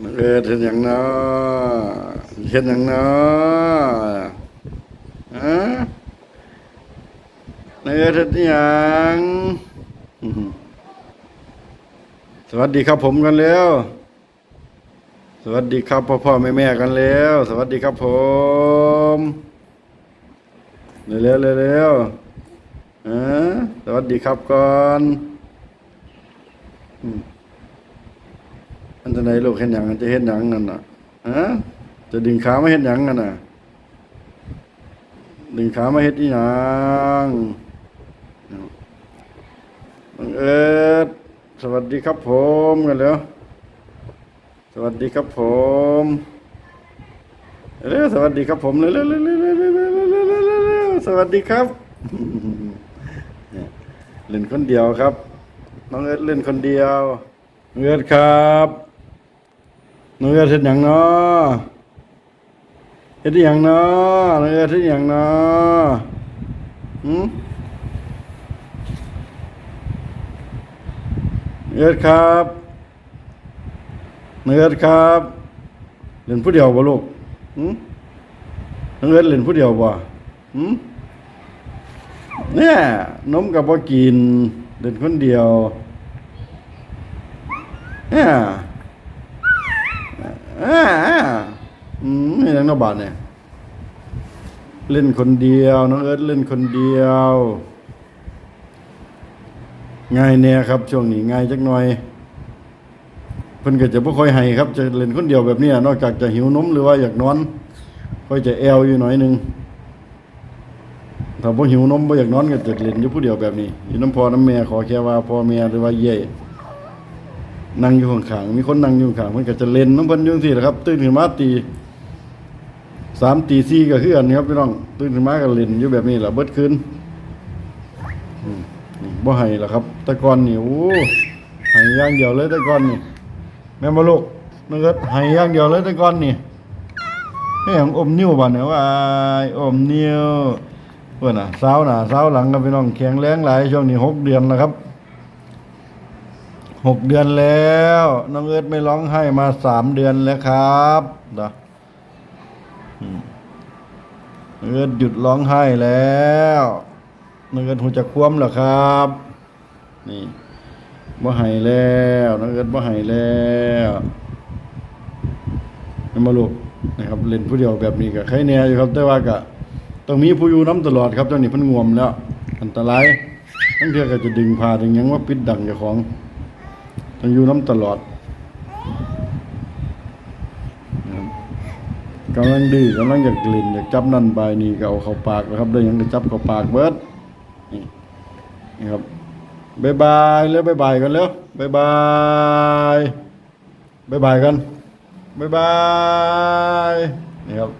เออเห็นอย่างเนาะเห็นอย่างเนาะฮะเออเห็นอย่างสวัสดีครับผมกันแล้วสวัสดีครับพ่อพ่อแม่แม่กันแล้ว สวัสดีครับผมเร็วเร็วเร็วเร็วฮะสวัสดีครับก่อนอืมอัน จังไดลูกเห็นหยังจะเห็นหยังนั่นน่ะฮะจะดึงขามาเห็นหยังนั่นน่ะดึงขามาเห็นอีหยังบังเอิญสวัสดีครับผมกันแล้ว สวัสดีครับผมเร็วสวัสดีครับผมเร็วเร็วเร็วเร็วเร็วเร็วเร็วสวัสดีครับเล่นคนเดียวครับ น้องเอิร์ดเล่นคนเดียวเอิร์ดครับ น้องเอิร์ธเห็นอย่างเนาะเห็นอย่างเนาะน้องเอิร์ธเห็นอย่างเนาะหืมน้องเอิร์ธครับน้องเอิร์ธครับเล่นผู้เดียวบ่ลูกหืมน้องเอิร์ธเล่นผู้เดียวบ่หืมเนี่ยนมกับบ่กินเดินคนเดียวเนี่ยอ่าอืม นบาทเนี่ย เล่นคนเดียวน้องเอิร์ธเล่นคนเดียว ง่ายเนี่ยครับ ช่วงนี้ง่ายจักหน่อยเพิ่นก็จะบ่ค่อยให้ครับ จะเล่นคนเดียวแบบนี้นอกจากจะหิวนมหรือว่าอยากนอนค่อยจะแอวอยู่หน่อยนึงถ้าบ่หิวนมบ่อยากนอนก็จะเล่นอยู่ผู้เดียวแบบนี้อยู่น้ำพอน้ำแม่ขอแค่ว่าพ่อแม่หรือว่าเย่นั่งอยู่ข้างๆมีคนนั่งอยู่ข้างเพิ่นก็จะเล่นน้ำเพิ่นอยู่งซี่แหละครับ ตื่นขึ้นมาตี สามตีสี่ก็คือกันครับพี่น้องตื่นมาก็เล่นอยู่แบบนี้แหละเบิดคืนอืมนี่บ่ให้ละครับต่ก่อนนี่โอ้ให้อย่างเดียวเลยต่ก่อนนี่แม่นบ่ลูกนึกว่าให้อย่างเดียวเลยต่ก่อนนี่เฮ้ยของอมนิ้วบัดเนี่ยว่าอมนิ้วเพื่อนอะสาวหน้าสาวหลังกับพี่น้องแข็งแรงหลายช่วงนี้หกเดือนแล้วครับหกเดือนแล้วน้องเอิร์ธไม่ร้องไห้มาสามเดือนแล้วครับนะอืมน้อ เอิร์ธหยุดร้องไห้แล้วน้องเอิร์ธหูจะคว่ำแล้วครับ นี่บ่ให้แล้วน้องเอิร์ธบ่ให้แล้วนี่มาลูกนะครับเล่นผู้เดียวแบบนี้ก็ใครแน่อยู่ครับแต่ว่าก็ต้องมีผู้อยู่น้ำตลอดครับเจ้านี่พิ่นง่วมแล้ว อันตรายทั้งเทื่อก็จะดึงพาดึงยังว่าปิดดังเจ้าของต้องอยู่น้ำตลอดนะครับ กำลังดื้อกำลังอยากกลิ่นอยากจับนั่นใบนี่ก็เอาเข้าปากนะครับได้ยังจะจับเข้าปากเบิดนี่นี่ครับบ๊ายบายแล้วบ๊ายบายกันแล้วบ๊ายบายบ๊ายบายกันบ๊ายบายนี่ครับ